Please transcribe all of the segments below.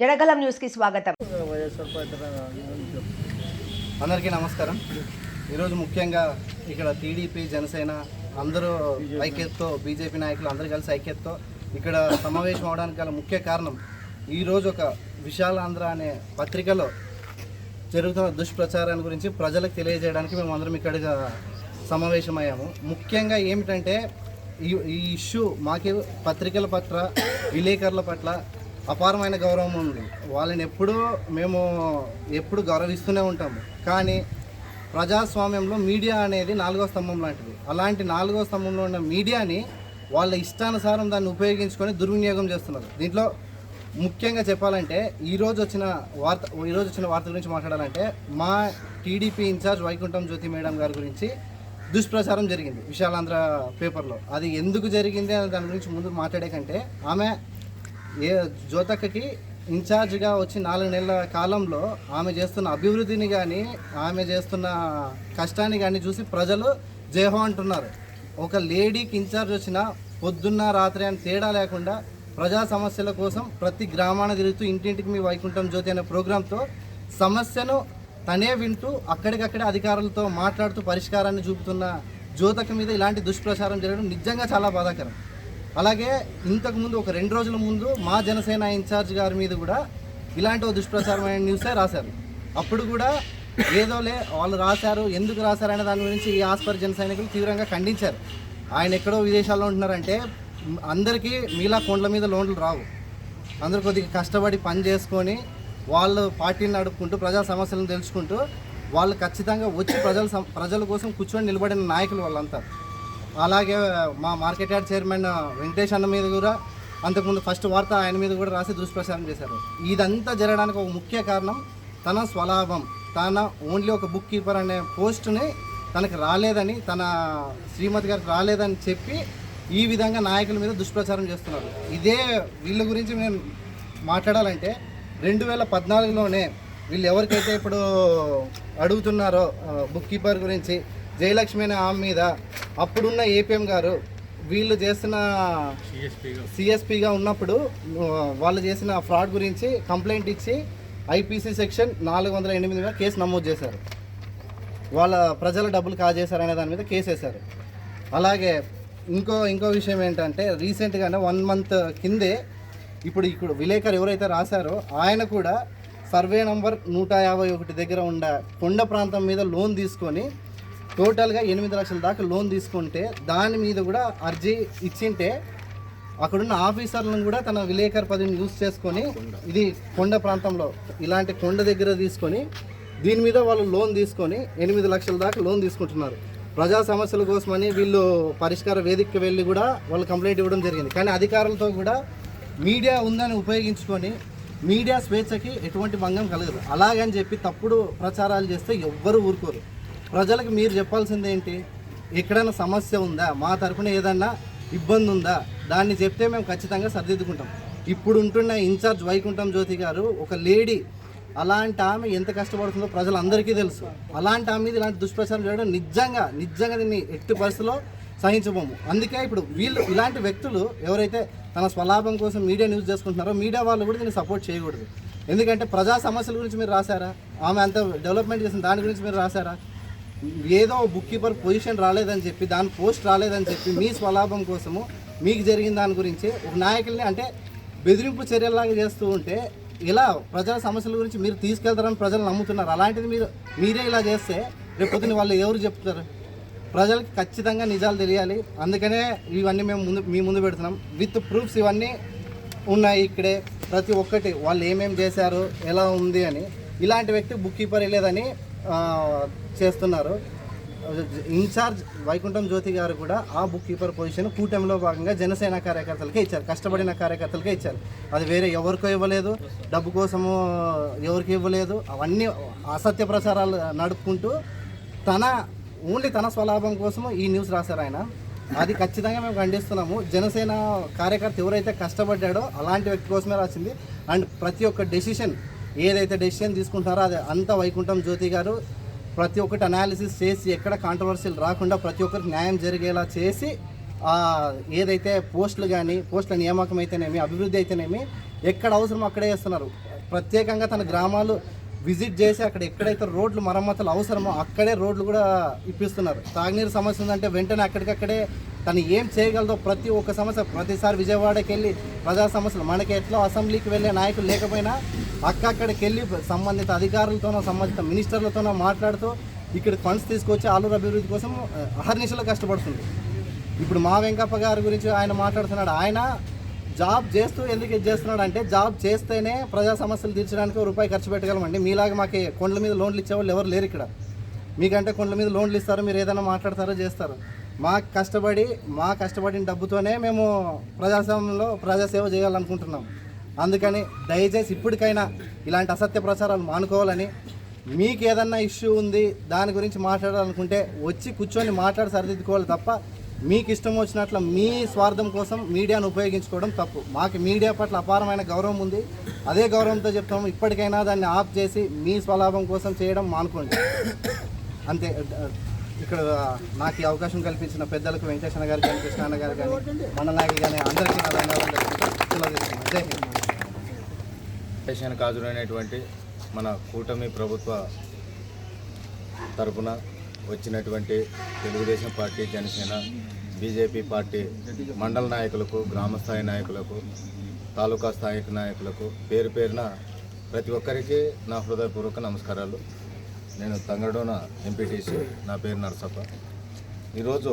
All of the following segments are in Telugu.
జడగలం న్యూస్కి స్వాగతం. అందరికీ నమస్కారం. ఈరోజు ముఖ్యంగా ఇక్కడ టీడీపీ జనసేన అందరూ ఐక్యతతో బీజేపీ నాయకులు అందరూ కలిసి ఐక్యతతో ఇక్కడ సమావేశం అవడానికి గల ముఖ్య కారణం ఈరోజు ఒక విశాలాంధ్ర అనే పత్రికలో జరుగుతున్న దుష్ప్రచారాన్ని గురించి ప్రజలకు తెలియజేయడానికి మేము అందరం ఇక్కడ సమావేశమయ్యాము. ముఖ్యంగా ఏమిటంటే ఈ ఈ ఇష్యూ మాకే పత్రికల పట్ల విలేకరుల పట్ల అపారమైన గౌరవం ఉంది. వాళ్ళని ఎప్పుడూ మేము ఎప్పుడు గౌరవిస్తూనే ఉంటాము. కానీ ప్రజాస్వామ్యంలో మీడియా అనేది నాలుగో స్తంభం లాంటిది. అలాంటి నాలుగో స్తంభంలో ఉన్న మీడియాని వాళ్ళ ఇష్టానుసారం దాన్ని ఉపయోగించుకొని దుర్వినియోగం చేస్తున్నారు. దీంట్లో ముఖ్యంగా చెప్పాలంటే ఈరోజు వచ్చిన వార్త ఈరోజు వచ్చిన వార్త గురించి మాట్లాడాలంటే మా TDP incharge Vaikuntham Jyothi madam గారి గురించి దుష్ప్రచారం జరిగింది విశాలాంధ్ర పేపర్లో. అది ఎందుకు జరిగింది అని దాని గురించి ముందు మాట్లాడే కంటే ఆమె ఏ జ్యోతక్కకి ఇన్ఛార్జ్గా వచ్చి నాలుగు నెలల కాలంలో ఆమె చేస్తున్న అభివృద్ధిని కానీ ఆమె చేస్తున్న కష్టాన్ని కానీ చూసి ప్రజలు జయహో అంటున్నారు. ఒక లేడీకి ఇన్ఛార్జ్ వచ్చిన పొద్దున్న రాత్రి అని తేడా లేకుండా ప్రజా సమస్యల కోసం ప్రతి గ్రామాన తిరుగుతూ ఇంటింటికి మీ వైకుంఠం జ్యోతి అనే ప్రోగ్రాంతో సమస్యను తనే వింటూ అక్కడికక్కడే అధికారులతో మాట్లాడుతూ పరిష్కారాన్ని చూపుతున్న జ్యోతక మీద ఇలాంటి దుష్ప్రచారం జరగడం నిజంగా చాలా బాధాకరం. అలాగే ఇంతకు ముందు ఒక రెండు రోజుల ముందు మా జనసేన ఇన్ఛార్జ్ గారి మీద కూడా ఇలాంటి దుష్ప్రచారమైన న్యూసే రాశారు. అప్పుడు కూడా ఏదోలే వాళ్ళు రాశారు ఎందుకు రాశారు అనే దాని గురించి ఈ ఆస్పర్ జన సైనికులు తీవ్రంగా ఖండించారు. ఆయన ఎక్కడో విదేశాల్లో ఉంటున్నారంటే అందరికీ మీలా కొండల మీద లోన్లు రావు. అందరూ కొద్దిగా కష్టపడి పని చేసుకొని వాళ్ళు పార్టీని నడుపుకుంటూ ప్రజా సమస్యలను తెలుసుకుంటూ వాళ్ళు ఖచ్చితంగా వచ్చి ప్రజల సం- ప్రజల కోసం కూర్చొని నిలబడిన నాయకులు వాళ్ళంతా. అలాగే మా మార్కెట్ యార్డ్ చైర్మన్ వెంకటేష్ అన్న మీద కూడా అంతకుముందు ఫస్ట్ వార్త ఆయన మీద కూడా రాసి దుష్ప్రచారం చేశారు. ఇదంతా జరగడానికి ఒక ముఖ్య కారణం తన స్వలాభం తన ఓన్లీ ఒక బుక్ కీపర్ అనే పోస్ట్ని తనకు రాలేదని తన శ్రీమతి గారికి రాలేదని చెప్పి ఈ విధంగా నాయకుల మీద దుష్ప్రచారం చేస్తున్నారు. ఇదే వీళ్ళ గురించి నేను మాట్లాడాలంటే రెండు వేల పద్నాలుగులోనే వీళ్ళు ఎవరికైతే ఇప్పుడు అడుగుతున్నారో బుక్ కీపర్ గురించి జయలక్ష్మి అనే ఆమె మీద అప్పుడున్న ఏపీఎం గారు వీళ్ళు చేసిన సిఎస్పిగా ఉన్నప్పుడు వాళ్ళు చేసిన ఫ్రాడ్ గురించి కంప్లైంట్ ఇచ్చి ఐపీసీ సెక్షన్ నాలుగు వందల ఎనిమిది మీద కేసు నమోదు చేశారు. వాళ్ళ ప్రజల డబ్బులు కాజేశారనే దాని మీద కేసు వేశారు. అలాగే ఇంకో ఇంకో విషయం ఏంటంటే రీసెంట్గానే వన్ మంత్ కిందే ఇప్పుడు ఇప్పుడు విలేకరు ఎవరైతే రాశారో ఆయన కూడా సర్వే నంబర్ నూట యాభై ఒకటి దగ్గర ఉన్న కొండ ప్రాంతం మీద లోన్ తీసుకొని టోటల్గా ఎనిమిది లక్షల దాకా లోన్ తీసుకుంటే దాని మీద కూడా అర్జీ ఇచ్చింటే అక్కడున్న ఆఫీసర్లను కూడా తన విలేకరు పదవిని యూజ్ చేసుకొని ఇది కొండ ప్రాంతంలో ఇలాంటి కొండ దగ్గర తీసుకొని దీని మీద వాళ్ళు లోన్ తీసుకొని ఎనిమిది లక్షల దాకా లోన్ తీసుకుంటున్నారు. ప్రజా సమస్యల కోసమని వీళ్ళు పరిష్కార వేదికకి వెళ్ళి కూడా వాళ్ళు కంప్లైంట్ ఇవ్వడం జరిగింది. కానీ అధికారులతో కూడా మీడియా ఉందని ఉపయోగించుకొని మీడియా స్వేచ్ఛకి ఎటువంటి భంగం కలగదు. అలాగని చెప్పి తప్పుడు ప్రచారాలు చేస్తే ఎవ్వరూ ఊరుకోరు. ప్రజలకు మీరు చెప్పాల్సింది ఏంటి? ఎక్కడైనా సమస్య ఉందా? మా తరపున ఏదన్నా ఇబ్బంది ఉందా? దాన్ని చెప్తే మేము ఖచ్చితంగా సరిదిద్దుకుంటాం. ఇప్పుడు ఉంటున్న ఇన్ఛార్జ్ వైకుంఠం జ్యోతి గారు ఒక లేడీ. అలాంటి ఆమె ఎంత కష్టపడుతుందో ప్రజలందరికీ తెలుసు. అలాంటి ఆమె మీద ఇలాంటి దుష్ప్రచారం చేయడం నిజంగా నిజంగా దీన్ని ఎట్టి పరిస్థితిలో సహించబోము. అందుకే ఇప్పుడు వీళ్ళు ఇలాంటి వ్యక్తులు ఎవరైతే తన స్వలాభం కోసం మీడియా న్యూస్ చేసుకుంటున్నారో మీడియా వాళ్ళు కూడా దీన్ని సపోర్ట్ చేయకూడదు. ఎందుకంటే ప్రజా సమస్యల గురించి మీరు రాశారా? ఆమె అంత డెవలప్మెంట్ చేసిన దాని గురించి మీరు రాశారా? ఏదో బుక్ కీపర్ పొజిషన్ రాలేదని చెప్పి దాని పోస్ట్ రాలేదని చెప్పి మీ స్వలాభం కోసము మీకు జరిగిన దాని గురించి ఒక నాయకుల్ని అంటే బెదిరింపు చర్యలాగా చేస్తూ ఉంటే ఇలా ప్రజల సమస్యల గురించి మీరు తీసుకెళ్తారని ప్రజలు నమ్ముతున్నారు. అలాంటిది మీరు మీరే ఇలా చేస్తే రేపొద్దున వాళ్ళు ఎవరు చెప్తారు? ప్రజలకు ఖచ్చితంగా నిజాలు తెలియాలి. అందుకనే ఇవన్నీ మేము ముందు మీ ముందు పెడుతున్నాం. విత్ ప్రూఫ్స్ ఇవన్నీ ఉన్నాయి ఇక్కడే. ప్రతి ఒక్కటి వాళ్ళు ఏమేమి చేశారు ఎలా ఉంది అని. ఇలాంటి వ్యక్తి బుక్ కీపర్ లేదని చేస్తున్నారు. ఇన్ఛార్జ్ వైకుంఠం జ్యోతి గారు కూడా ఆ బుక్ కీపర్ పొజిషన్ కూటమిలో భాగంగా జనసేన కార్యకర్తలకే ఇచ్చారు. కష్టపడిన కార్యకర్తలకే ఇచ్చారు. అది వేరే ఎవరికో ఇవ్వలేదు. డబ్బు కోసము ఎవరికి ఇవ్వలేదు. అవన్నీ అసత్య ప్రచారాలు నడుపుకుంటూ తన ఓన్లీ తన స్వలాభం కోసము ఈ న్యూస్ రాశారు ఆయన. అది ఖచ్చితంగా మేము ఖండిస్తున్నాము. జనసేన కార్యకర్త ఎవరైతే కష్టపడ్డాడో అలాంటి వ్యక్తి కోసమే రాసింది. అండ్ ప్రతి ఒక్క డెసిషన్ ఏదైతే డెసిషన్ తీసుకుంటారో అది అంతా వైకుంఠం జ్యోతి గారు ప్రతి ఒక్కటి అనాలిసిస్ చేసి ఎక్కడ కాంట్రవర్సీలు రాకుండా ప్రతి ఒక్కరికి న్యాయం జరిగేలా చేసి ఏదైతే పోస్టులు కానీ పోస్టుల నియామకం అయితేనేమి అభివృద్ధి అయితేనేమి ఎక్కడ అవసరం అక్కడే చేస్తున్నారు. ప్రత్యేకంగా తన గ్రామాలు విజిట్ చేసి అక్కడ ఎక్కడైతే రోడ్లు మరమ్మతులు అవసరమో అక్కడే రోడ్లు కూడా ఇప్పిస్తున్నారు. తాగునీరు సమస్య ఉందంటే వెంటనే అక్కడికక్కడే తను ఏం చేయగలదో ప్రతి ఒక్క సమస్య ప్రతిసారి విజయవాడకి వెళ్ళి ప్రజా సమస్యలు. మనకి ఎట్లా అసెంబ్లీకి వెళ్ళే నాయకులు లేకపోయినా అక్కడికి వెళ్ళి సంబంధిత అధికారులతోనో సంబంధిత మినిస్టర్లతోనో మాట్లాడుతూ ఇక్కడ ఫండ్స్ తీసుకొచ్చి ఆలూరు అభివృద్ధి కోసం అహర్నిశలు కష్టపడుతుంది. ఇప్పుడు మా వెంకప్ప గారి గురించి ఆయన మాట్లాడుతున్నాడు. ఆయన జాబ్ చేస్తూ ఎందుకు ఇది చేస్తున్నాడు అంటే జాబ్ చేస్తేనే ప్రజా సమస్యలు తీర్చడానికి ఒక రూపాయి ఖర్చు పెట్టగలమండి. మీలాగా మాకు కొండల మీద లోన్లు ఇచ్చేవాళ్ళు ఎవరు లేరు ఇక్కడ. మీకంటే కొండల మీద లోన్లు ఇస్తారు మీరు ఏదైనా మాట్లాడతారో చేస్తారు. మా కష్టపడి మా కష్టపడిన డబ్బుతోనే మేము ప్రజాస్వామ్యంలో ప్రజాసేవ చేయాలనుకుంటున్నాం. అందుకని దయచేసి ఇప్పటికైనా ఇలాంటి అసత్య ప్రచారాలు మానుకోవాలని మీకు ఏదన్నా ఇష్యూ ఉంది దాని గురించి మాట్లాడాలనుకుంటే వచ్చి కూర్చొని మాట్లాడి సరిదిద్దుకోవాలి తప్ప మీకు ఇష్టం వచ్చినట్లు మీ స్వార్థం కోసం మీడియాను ఉపయోగించుకోవడం తప్పు. మాకు మీడియా పట్ల అపారమైన గౌరవం ఉంది. అదే గౌరవంతో చెప్తాము ఇప్పటికైనా దాన్ని ఆఫ్ చేసి మీ స్వలాభం కోసం చేయడం మానుకోండి. అంతే. ఇక్కడ నాకు ఈ అవకాశం కల్పించిన పెద్దలకు వెంకటేశ్వర గారు కానీ కృష్ణాన్న గారు కానీ మండలాగి కానీ అందరికీ నా ధన్యవాదాలు తెలుపుతూ మన కూటమి ప్రభుత్వ తరఫున వచ్చినటువంటి Telugu Desam party Janasena BJP party మండల నాయకులకు గ్రామ స్థాయి నాయకులకు తాలూకా స్థాయి నాయకులకు పేరు పేరున ప్రతి ఒక్కరికి నా హృదయపూర్వక నమస్కారాలు. నేను తంగడోన ఎంపీటీసీ నా పేరు నరసప్ప. ఈరోజు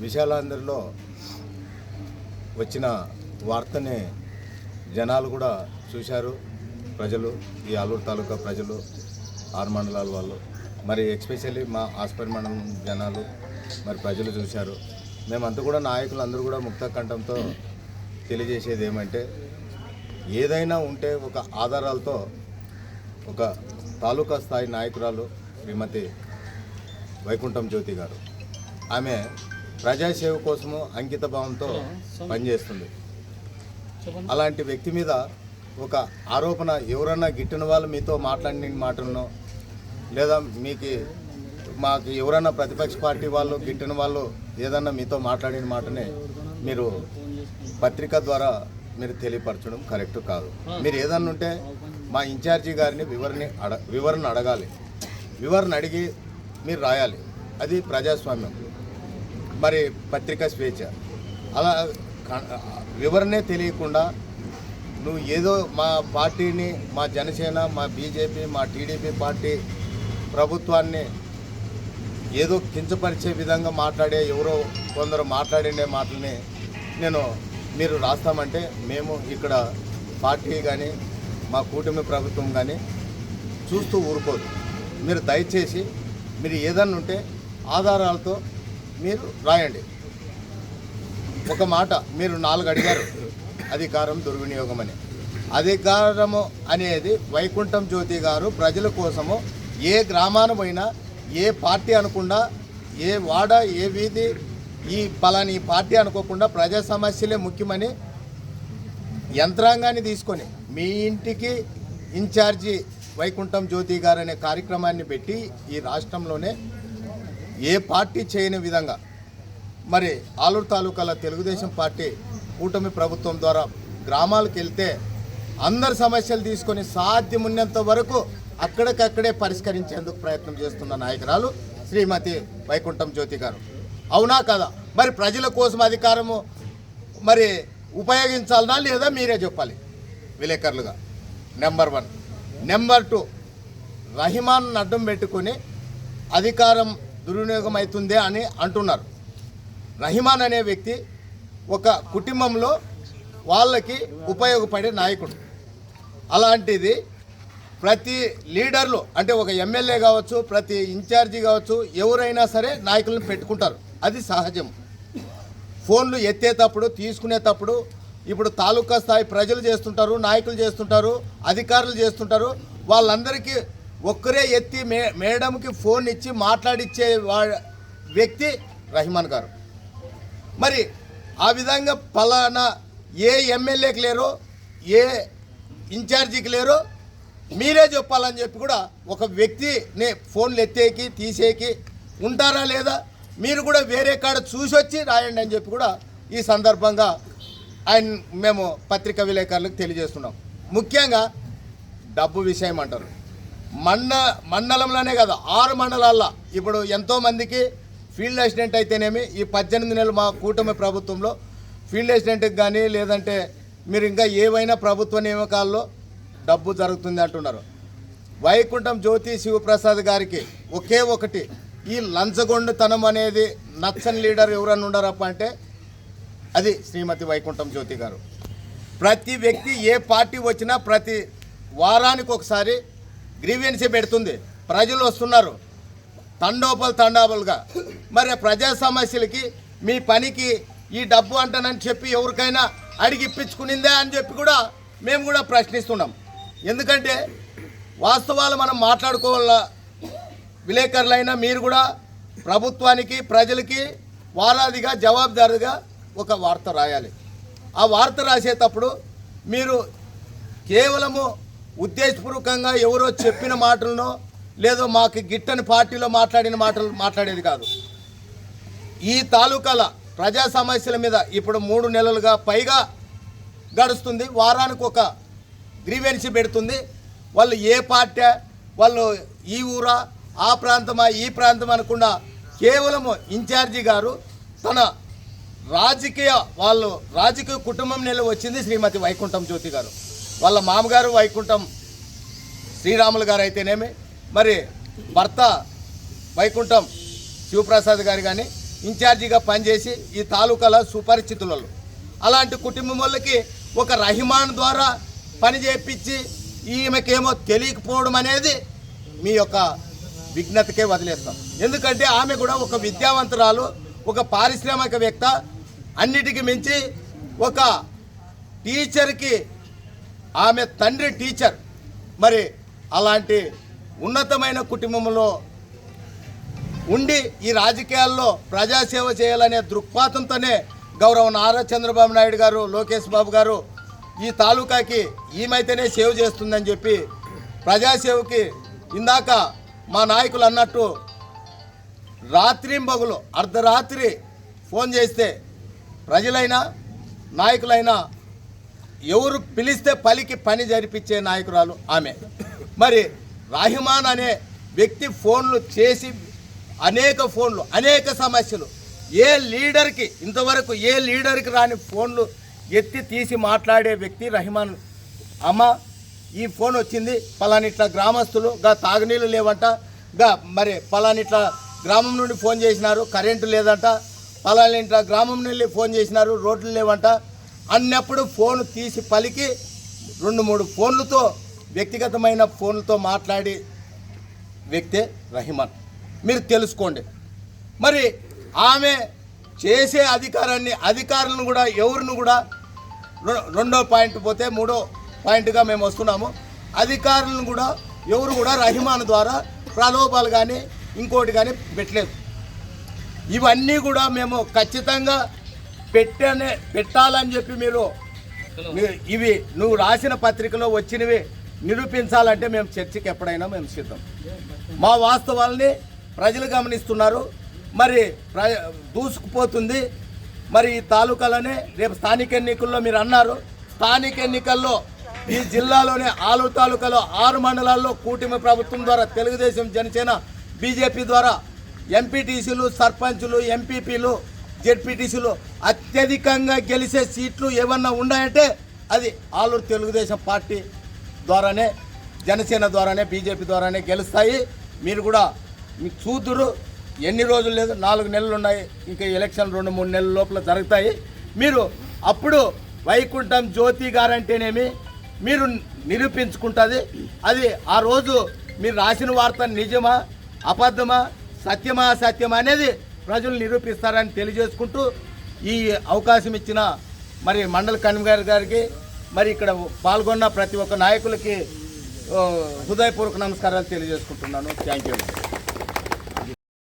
విశాలాంధ్రలో వచ్చిన వార్తని జనాలు కూడా చూశారు. ప్రజలు ఈ ఆలూరు తాలూకా ప్రజలు ఆరు మండలాల వాళ్ళు. మరి ఎక్స్పెషల్లీ మా ఆస్పర్ మండలం జనాలు మరి ప్రజలు చూశారు. మేమంతా కూడా నాయకులు అందరూ కూడా ముక్త కంఠంతో తెలియజేసేది ఏమంటే ఏదైనా ఉంటే ఒక ఆధారాలతో ఒక తాలూకా స్థాయి నాయకురాలు శ్రీమతి వైకుంఠం జ్యోతి గారు. ఆమె ప్రజాసేవ కోసము అంకిత భావంతో పనిచేస్తుంది. అలాంటి వ్యక్తి మీద ఒక ఆరోపణ ఎవరన్నా గిట్టిన వాళ్ళు మీతో మాట్లాడిన మాటలను లేదా మీకు మాకు ఎవరైనా ప్రతిపక్ష పార్టీ వాళ్ళు గిట్టిన వాళ్ళు ఏదన్నా మీతో మాట్లాడిన మాటనే మీరు పత్రిక ద్వారా మీరు తెలియపరచడం కరెక్ట్ కాదు. మీరు ఏదన్నా ఉంటే మా ఇన్ఛార్జి గారిని వివరణ అడ వివరణ అడగాలి. వివరణ అడిగి మీరు రాయాలి. అది ప్రజాస్వామ్యం. మరి పత్రికా స్వేచ్ఛ. అలా వివరణే తెలియకుండా నువ్వు ఏదో మా పార్టీని మా జనసేన మా బీజేపీ మా టీడీపీ పార్టీ ప్రభుత్వాన్ని ఏదో కించపరిచే విధంగా మాట్లాడే ఎవరో కొందరు మాట్లాడినే మాటల్ని నేను మీరు రాస్తామంటే మేము ఇక్కడ పార్టీ కానీ మా కూటమి ప్రభుత్వం కానీ చూస్తూ ఊరుకోదు. మీరు దయచేసి మీరు ఏదన్నా ఉంటే ఆధారాలతో మీరు రాయండి. ఒక మాట మీరు నాలుగు అడిగారు అధికారం దుర్వినియోగం అని అధికారము అనేది వైకుంఠం జ్యోతి గారు ప్రజల కోసము ఏ గ్రామాన పోయినా ఏ పార్టీ అనకుండా ఏ వాడ ఏ వీధి ఈ పలాని ఈ పార్టీ అనుకోకుండా ప్రజా సమస్యలే ముఖ్యమని యంత్రాంగాన్ని తీసుకొని మీ ఇంటికి ఇన్ఛార్జి వైకుంఠం జ్యోతి గారు అనే కార్యక్రమాన్ని పెట్టి ఈ రాష్ట్రంలోనే ఏ పార్టీ చేయని విధంగా మరి ఆలూరు తాలూకాల తెలుగుదేశం పార్టీ కూటమి ప్రభుత్వం ద్వారా గ్రామాలకు వెళ్తే అందరి సమస్యలు తీసుకొని సాధ్యమున్నంత వరకు అక్కడికక్కడే పరిష్కరించేందుకు ప్రయత్నం చేస్తున్న నాయకురాలు శ్రీమతి వైకుంఠం జ్యోతి గారు. అవునా కదా? మరి ప్రజల కోసం అధికారము మరి ఉపయోగించాలనా లేదా మీరే చెప్పాలి? విలేకరులుగా. Number one number two Rahman అడ్డం పెట్టుకొని అధికారం దుర్వినియోగం అవుతుందే అని అంటున్నారు. రహిమాన్ అనే వ్యక్తి ఒక కుటుంబంలో వాళ్ళకి ఉపయోగపడే నాయకుడు. అలాంటిది ప్రతి లీడర్లు అంటే ఒక ఎమ్మెల్యే కావచ్చు ప్రతి ఇన్ఛార్జి కావచ్చు ఎవరైనా సరే నాయకులను పెట్టుకుంటారు. అది సహజం. ఫోన్లు ఎత్తేటప్పుడు తీసుకునేటప్పుడు ఇప్పుడు తాలూకా స్థాయి ప్రజలు చేస్తుంటారు నాయకులు చేస్తుంటారు అధికారులు చేస్తుంటారు వాళ్ళందరికీ ఒక్కరే ఎత్తి మే మేడంకి ఫోన్ ఇచ్చి మాట్లాడిచ్చే వా వ్యక్తి రహిమాన్ గారు. మరి ఆ విధంగా పలానా ఏ ఎమ్మెల్యేకి లేరో ఏ ఇన్ఛార్జికి లేరో మీరే చెప్పాలని చెప్పి కూడా ఒక వ్యక్తిని ఫోన్లు ఎత్తేకి తీసేకి ఉంటారా లేదా? మీరు కూడా వేరే కాడ చూసి వచ్చి రాయండి అని చెప్పి కూడా ఈ సందర్భంగా ఆయన మేము పత్రికా విలేకరులకు తెలియజేస్తున్నాం. ముఖ్యంగా డబ్బు విషయం అంటారు. మండ మండలంలోనే కదా ఆరు మండలాల్లో. ఇప్పుడు ఎంతోమందికి ఫీల్డ్ అసిస్టెంట్ అయితేనేమి ఈ పద్దెనిమిది నెలలు మా కూటమి ప్రభుత్వంలో ఫీల్డ్ అసిస్టెంట్కి కానీ లేదంటే మీరు ఇంకా ఏవైనా ప్రభుత్వ నియామకాల్లో డబ్బు జరుగుతుంది అంటున్నారు. వైకుంఠం జ్యోతి శివప్రసాద్ గారికి ఒకే ఒకటి ఈ లంచగొండతనం అనేది నచ్చని లీడర్ ఎవరన్నా ఉండరప్ప అంటే అది శ్రీమతి వైకుంఠం జ్యోతి గారు. ప్రతి వ్యక్తి ఏ పార్టీ వచ్చినా ప్రతి వారానికి ఒకసారి గ్రీవెన్సీ పెడుతుంది. ప్రజలు వస్తున్నారు. తండోపలు తండాపలుగా. మరి ప్రజా సమస్యలకి మీ పనికి ఈ డబ్బు అంటానని చెప్పి ఎవరికైనా అడిగి ఇప్పించుకునిందే అని చెప్పి కూడా మేము కూడా ప్రశ్నిస్తున్నాం. ఎందుకంటే వాస్తవాలు మనం మాట్లాడుకోవాల? విలేకరులైనా మీరు కూడా ప్రభుత్వానికి ప్రజలకి వారాదిగా జవాబుదారుగా ఒక వార్త రాయాలి. ఆ వార్త రాసేటప్పుడు మీరు కేవలము ఉద్దేశపూర్వకంగా ఎవరో చెప్పిన మాటలను లేదో మాకు గిట్టని పార్టీలో మాట్లాడిన మాటలు మాట్లాడేది కాదు. ఈ తాలూకాల ప్రజా సమస్యల మీద ఇప్పుడు మూడు నెలలుగా పైగా గడుస్తుంది. వారానికి ఒక గ్రీవెన్సీ పెడుతుంది. వాళ్ళు ఏ పార్టీ వాళ్ళు ఈ ఊరా ఆ ప్రాంతమా ఈ ప్రాంతం అనకుండా కేవలము ఇన్ఛార్జి గారు తన రాజకీయ వాళ్ళు రాజకీయ కుటుంబం నెల వచ్చింది శ్రీమతి వైకుంఠం జ్యోతి గారు. వాళ్ళ మామగారు వైకుంఠం శ్రీరాములు గారు అయితేనేమి మరి భర్త వైకుంఠం శివప్రసాద్ గారు కానీ ఇన్ఛార్జిగా పనిచేసి ఈ తాలూకాల సుపరిచితులలో. అలాంటి కుటుంబం వాళ్ళకి ఒక రహిమాన్ ద్వారా పని చేయించి ఈమెకేమో తెలియకపోవడం అనేది మీ యొక్క విఘ్నతకే వదిలేస్తాం. ఎందుకంటే ఆమె కూడా ఒక విద్యావంతురాలు ఒక పారిశ్రామికవేత్త అన్నిటికీ మించి ఒక టీచర్కి ఆమె తండ్రి టీచర్. మరి అలాంటి ఉన్నతమైన కుటుంబంలో ఉండి ఈ రాజకీయాల్లో ప్రజాసేవ చేయాలనే దృక్పాతంతోనే గౌరవ నారా చంద్రబాబు నాయుడు గారు లోకేష్ బాబు గారు ఈ తాలూకాకి ఈమైతేనే సేవ చేస్తుందని చెప్పి ప్రజాసేవకి ఇందాక మా నాయకులు అన్నట్టు రాత్రింబగులు అర్ధరాత్రి ఫోన్ చేస్తే ప్రజలైనా నాయకులైనా ఎవరు పిలిస్తే పలికి పని జరిపించే నాయకురాలు ఆమె. మరి రాహిమాన్ అనే వ్యక్తి ఫోన్లు చేసి అనేక ఫోన్లు అనేక సమస్యలు. ఏ లీడర్కి ఇంతవరకు ఏ లీడర్కి రాని ఫోన్లు ఎత్తి తీసి మాట్లాడే వ్యక్తి రహిమాన్. అమ్మ ఈ ఫోన్ వచ్చింది. పలానిట్ల గ్రామస్తులు గా తాగునీళ్ళు లేవంట. గా మరి పలానిట్ల గ్రామం నుండి ఫోన్ చేసినారు. కరెంటు లేదంట. పలానిట్ల గ్రామం నుండి ఫోన్ చేసినారు. రోడ్లు లేవంట. అన్నప్పుడు ఫోన్ తీసి పలికి రెండు మూడు ఫోన్లతో వ్యక్తిగతమైన ఫోన్లతో మాట్లాడి వ్యక్తే రహిమాన్. మీరు తెలుసుకోండి. మరి ఆమె చేసే అధికారాన్ని అధికారులను కూడా ఎవరిని కూడా రెండో పాయింట్ పోతే మూడో పాయింట్గా మేము వస్తున్నాము. అధికారులను కూడా ఎవరు కూడా రహిమాన్ ద్వారా ప్రలోభాలు కానీ ఇంకోటి కానీ పెట్టలేదు. ఇవన్నీ కూడా మేము ఖచ్చితంగా పెట్టనే పెట్టాలని చెప్పి మీరు ఇవి నువ్వు రాసిన పత్రికలో వచ్చినవి నిరూపించాలంటే మేము చర్చకి ఎప్పుడైనా మేము సిద్ధం. మా వాస్తవాల్ని ప్రజలు గమనిస్తున్నారు. మరి ప్ర దూసుకుపోతుంది. మరి ఈ తాలూకాలోనే రేపు స్థానిక ఎన్నికల్లో మీరు అన్నారు. స్థానిక ఎన్నికల్లో ఈ జిల్లాలోనే ఆలూరు తాలూకాలో ఆరు మండలాల్లో కూటమి ప్రభుత్వం ద్వారా తెలుగుదేశం జనసేన బీజేపీ ద్వారా ఎంపీటీసీలు సర్పంచులు ఎంపీపీలు జెడ్పీటీసీలు అత్యధికంగా గెలిచే సీట్లు ఏమన్నా ఉన్నాయంటే అది ఆలూరు తెలుగుదేశం పార్టీ ద్వారానే జనసేన ద్వారానే బీజేపీ ద్వారానే గెలుస్తాయి. మీరు కూడా మీకు చూదురు. ఎన్ని రోజులు లేదు? నాలుగు నెలలు ఉన్నాయి. ఇంకా ఎలక్షన్ రెండు మూడు నెలల లోపల జరుగుతాయి. మీరు అప్పుడు వైకుంఠం జ్యోతి గారంటేనేమి మీరు నిరూపించుకుంటుంది. అది ఆ రోజు మీరు రాసిన వార్త నిజమా? అబద్ధమా? సత్యమా? సత్యమా అనేది ప్రజలు నిరూపిస్తారని తెలియజేసుకుంటూ ఈ అవకాశం ఇచ్చిన మరి మండల కన్వీనర్ గారికి మరి ఇక్కడ పాల్గొన్న ప్రతి ఒక్క నాయకులకి హృదయపూర్వక నమస్కారాలు తెలియజేసుకుంటున్నాను. Thank you.